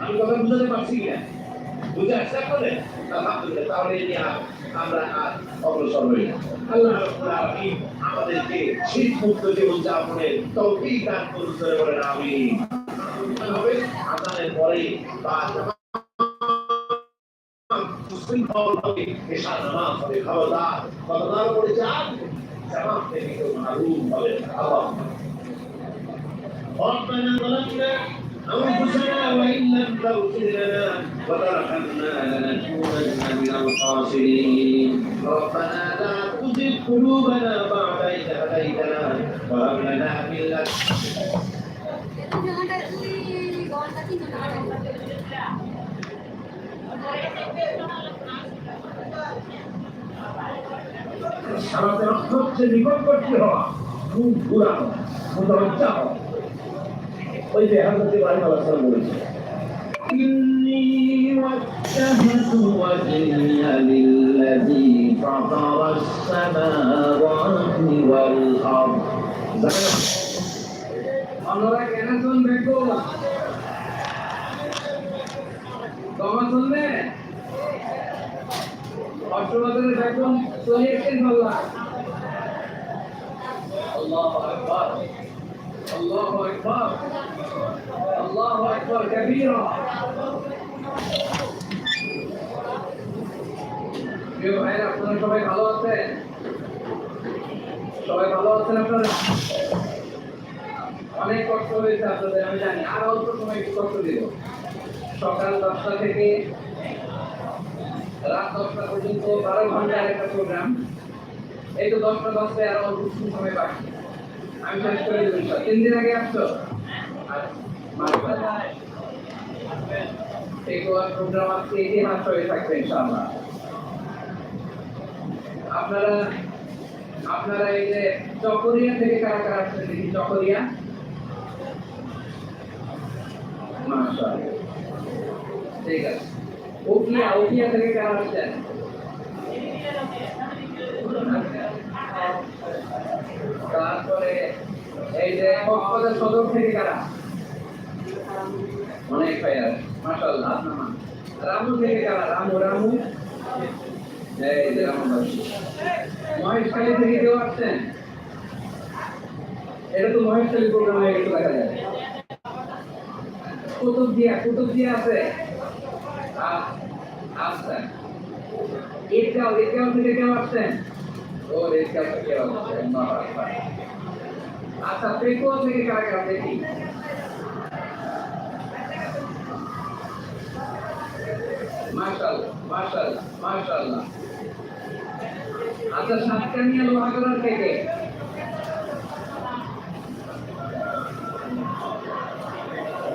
আমি কথা বুঝাতে পারছি কিনা বুঝে আসতে পারে আলহামদুলিল্লাহ তাহলে এই নিয়ে আর আমরা আর অগ্রসর হই না আল্লাহ রাব্বুল আলামিন আমাদেরকে শীত মুক্ত জীবন যাপনের তৌফিক দান করুন করে বলেন আমিন হবে আজানের পরে বা মুসলিম পাওয়ার হবে এসা নামাজ হবে খবরদার খবরদার করে যান জামাত থেকে কেউ মাহরুম হবে আল্লাহ ربنا ظلمنا أنفسنا وإن لم تغفر لنا وترحمنا لنكونن من الخاسرين ربنا لا تزغ قلوبنا بعد إذ هديتنا وهب لنا من لدنك আমাদের সবচেয়ে নিকটবর্তী হওয়া খুব বুড়া হওয়া মুতলজ্জা হওয়া ওই যে হাজরত ইব্রাহিম আলাইহিস সালাম বলেছে إني وجهت وجهي للذي فطر السماوات والأرض আপনারা কেন শুনবে গো কমা শুনবে অষ্টমাদের বেতন চলে এসেছেন আল্লাহ আল্লাহু আকবার। কবীরা। প্রিয় ভাইরা, আপনারা সবাই ভালো আছেন? সবাই ভালো আছেন আপনারা? অনেক কষ্ট হয়েছে আপনাদের, আমি জানি। আর অল্প সময় একটু কষ্ট দিব সকাল দশটা থেকে রাত দশটা পর্যন্ত বারো ঘণ্টার একটা প্রোগ্রাম এই তো দশটা দশটায় আরও অল্প সময় বাকি। আমি শেষ করে দেবো আগে আসছো প্রোগ্রাম আজকে আপনারা আপনারা এই যে চকরিয়া থেকে কারা কারা আসছেন দেখি চকরিয়া ঠিক আছে উকিয়া উকিয়া থেকে কারা আসছেন তারপরে এই এটা তো মহেশখালী কুতুব দিয়া কুতুব দিয়া আছে? আচ্ছা। ঈদগাঁও ঈদগাঁও থেকে কেউ আসছেন? আচ্ছা পেকুয়া থেকে কারা কারা দেখি মাশাআল্লাহ মাশাআল্লাহ মাশাআল্লাহ আচ্ছা সাতকানিয়া লোহাগড়ার থেকে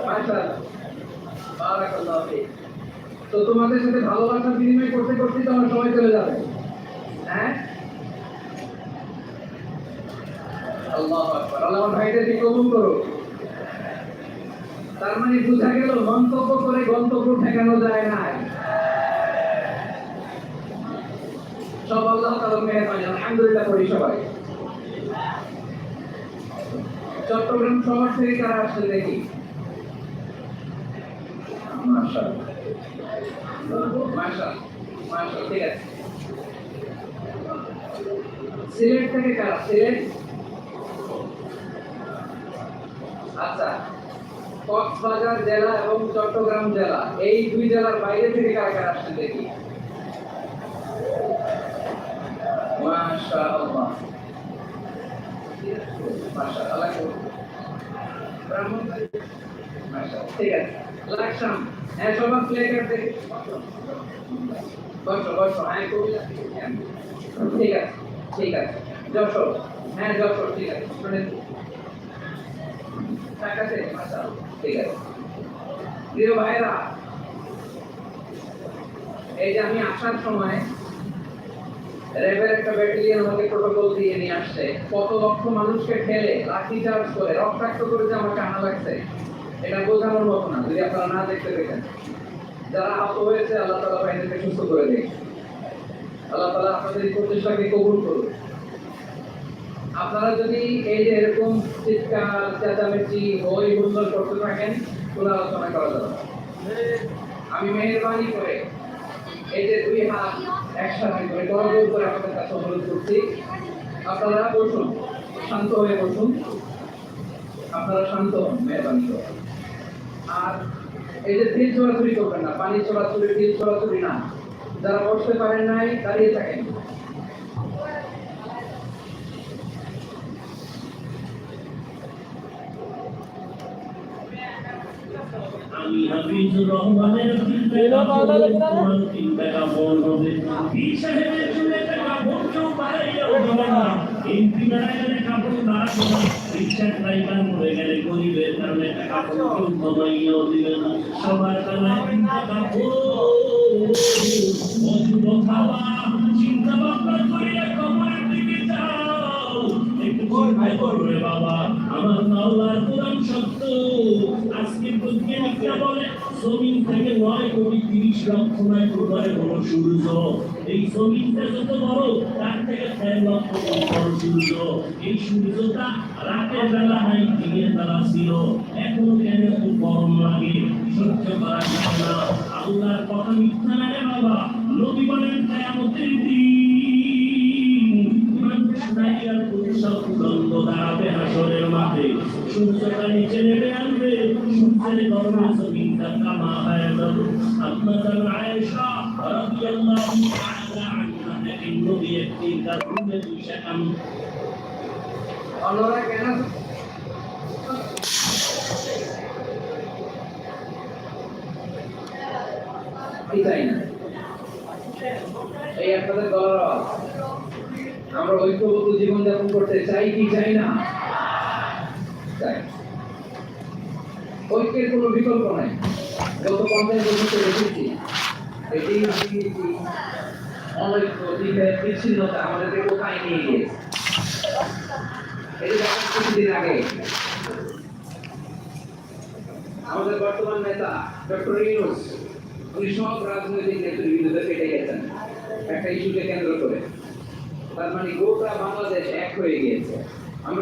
মাশাআল্লাহ বারাকাল্লাহু ফিক তো তোমাদের সাথে ভালোবাসা বিনিময় করতে করতে তো আমার সময় চলে যাবে। হ্যাঁ? আল্লাহ আল্লাহ ভাইদেরকে কবুল তার মানে বোঝা গেল, মন্তব্য করে গন্তব্য ঠেকানো যায় না সব আল্লাহ তাআলার মেহেরবানি। আলহামদুলিল্লাহ করি সবাই। চট্টগ্রাম শহর থেকে কারা আসছেন দেখি? সিলেট থেকে কারা? সিলেট? আচ্ছা কক্সবাজার জেলা এবং চট্টগ্রাম জেলা, এই দুই জেলার বাইরে থেকে কারা কারা আসছেন দেখি? ঠিক আছে। লাকসাম হ্যাঁ সবার হ্যাঁ কবিতা ঠিক আছে ঠিক আছে। যশোর হ্যাঁ যশোর, ঠিক আছে, শুনেছি। ঠিক আছে? এই যে আমি আসার সময় একটা ব্যাটালিয়ন দিয়ে নিয়ে আসছে। কত লক্ষ মানুষকে ঠেলে, লাঠি চার্জ করে, রক্তাক্ত করে যে আমাকে আনা লাগছে, এটা বোঝানোর না, যদি আপনারা না দেখতে দেখেন। যারা আহত হয়েছে, আল্লাহ তালা আপনাদের প্রচেষ্টাকে কবুল করুন আপনারা যদি এই যে এরকম চিৎকার, চেঁচামেচি, হই হুল্লোড় করতে থাকেন কোনো আলোচনা করা যাবে। আমি মেহরবানি করে এই যে দুই হাত একসাথে করে গড়গড় করে আপনাদের কাছে অনুরোধ করছি। আপনারা বসুন, শান্ত হয়ে বসুন। আপনারা শান্ত হন মেহরবানি করে আর এই যে তিল চোরাচুরি করবেন না পানি চোরাচুরি তিল চোরাচুরি না। যারা বসতে পারেন নাই, দাঁড়িয়ে থাকেন আমি হাফিজুর রহমানের চিন্তা তোমার চিন্তা কাপড় হবে এই সাহেবের চুলে একটা কাপড় কেউ বাড়াইয়া উঠবে না এমপি মারা গেলে কাপড় বাড়াবো না রিক্সা ড্রাইভার মরে গেলে গরিবের কারণে একটা কাপড় কেউ কমাইয়াও দিবে না সবার চিন্তা ভাবনা করিয়া কবরের দিকে যাও একটু বাবা। আমার মাওলার কোরআন সত্য আজকে বৈজ্ঞানিকরা বলে জমিন থেকে নয় কোটি তিরিশ লক্ষ প্রকারে হলো। সূর্য এই জমিনটা যত বড়, তার থেকে ছয় লক্ষ বড় সূর্য এই সূর্যটা রাতের বেলা হয় দিনের বেলা ছিল। এখনও কেন খুব গরম লাগে, সহ্য করা যায় না। আল্লাহর কথা মিথ্যা না বাবা। নবী বলেন, কেয়ামতের দিন যাবে আপনাদের আয়েশা রাদিয়াল্লাহু তাআলা আনহা দেখেন নবী একটি গাছুমে বসে কাম অন্যরা কেন কি চাই না এই গলার আমরা ঐক্যবদ্ধ জীবন যাপন করতে চাই কি চাই না চাই ঐক্যের কোনো বিকল্প নাই। গত পঞ্চাশ বছর দেখেছি। এটি অনৈক্য বিচ্ছিন্নতা আমাদেরকে কোথায় নিয়ে গিয়েছে? কিছুদিন আগে। আমাদের বর্তমান নেতা ডক্টর ইউনুস, উনি সব রাজনৈতিক নেতৃবৃন্দদের কেটে গেছেন। একটা ইস্যুকে কেন্দ্র করে। তার মানে গোটা বাংলাদেশ এক হয়ে গিয়েছে।